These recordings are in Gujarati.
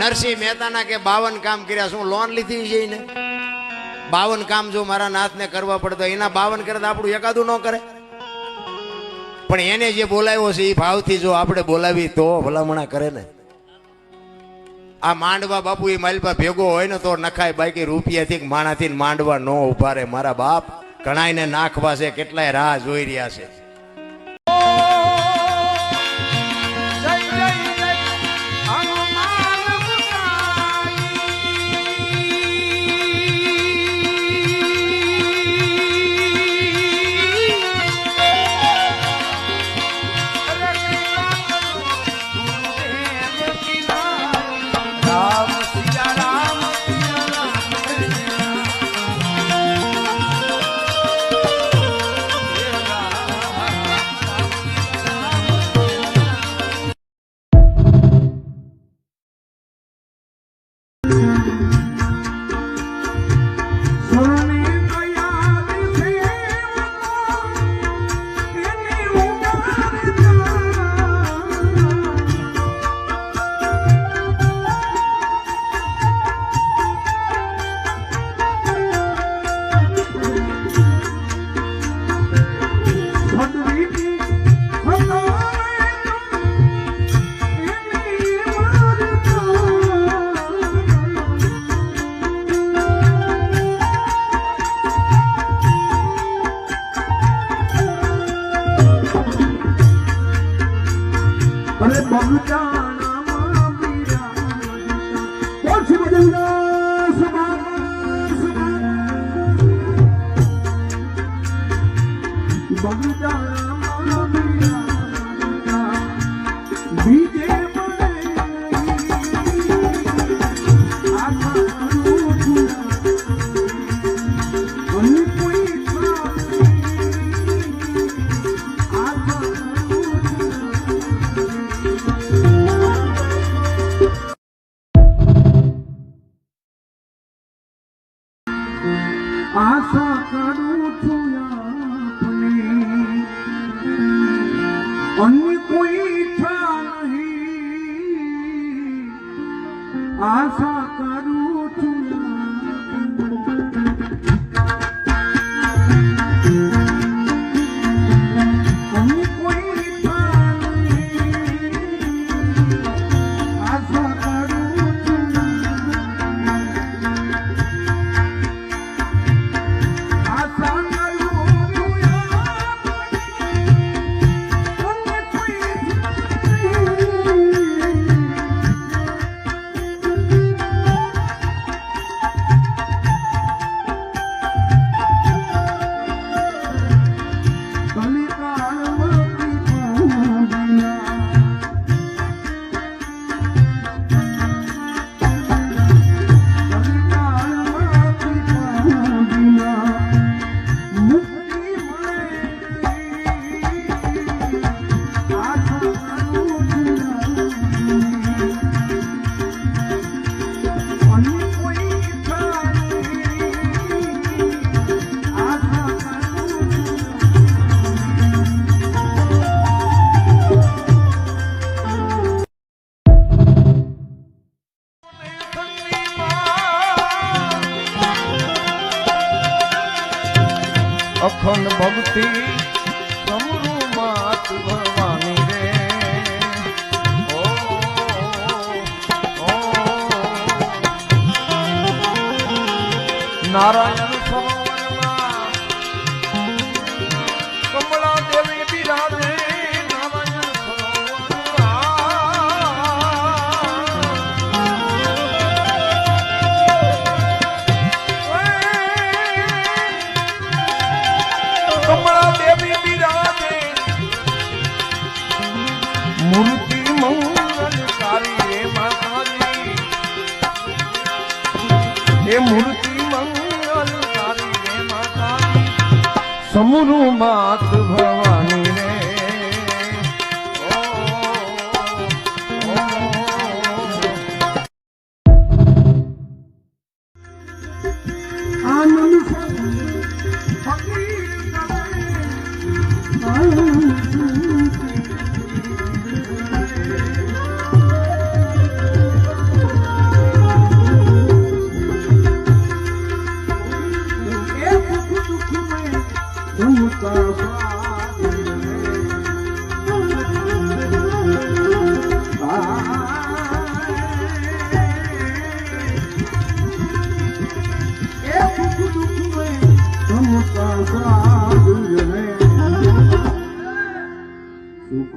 નરસિંહ મહેતાના કે બાવન કામ કર્યા, શું લોન લીધી છે ને બાવન કામ જો મારા નાથને કરવા પડતો એના બાવન કરે તો આપણું એકાદું ન કરે. પણ એને જે બોલાવ્યો છે, એ ભાવથી જો આપણે બોલાવી તો ભલામણા કરે ને. આ માંડવા બાપુ એ માલપા ભેગો હોય ને તો નખાય બાકી રૂપિયાથી માણાથી માંડવા ન ઊભા રે મારા બાપ ઘણાયને નાખવા છે, કેટલાય રાહ જોઈ રહ્યા છે. અરે બગદાણામાં બિરાજતા ઓછી બદલના સમાન આશા કરું છું અખંડ ભક્તિ સમરૂ માત ભવાની રે. નારાયણ મૂર્તિ મંગલ હે માતાજી.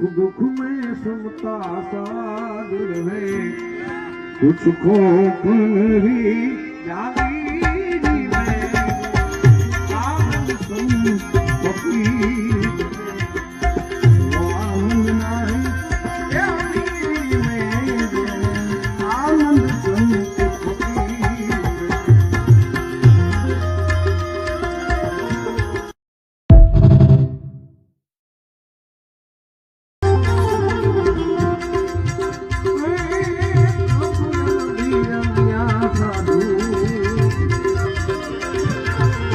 दुख में समता साध रहे कुछ खो भी जागी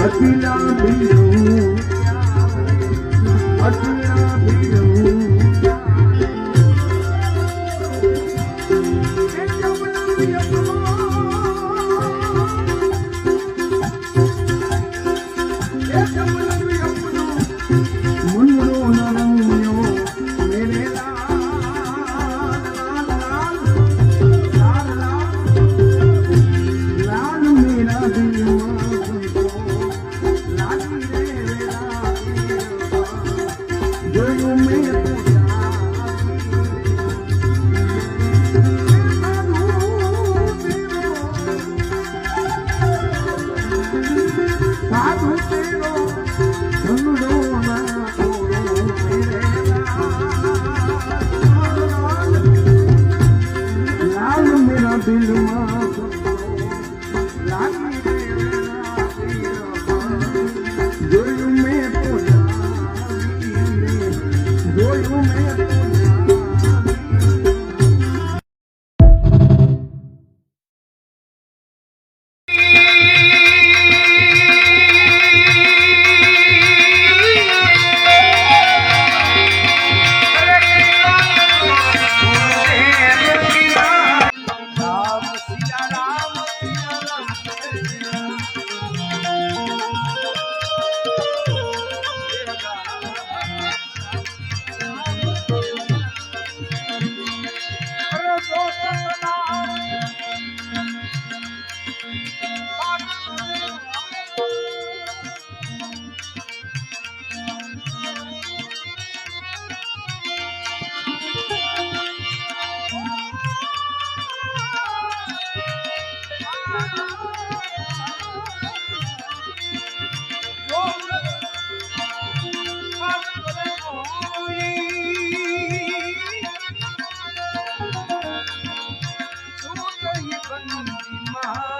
અચલા બીરું અચલા બીરું મુંડો જોયું મેં તો 没有。আমার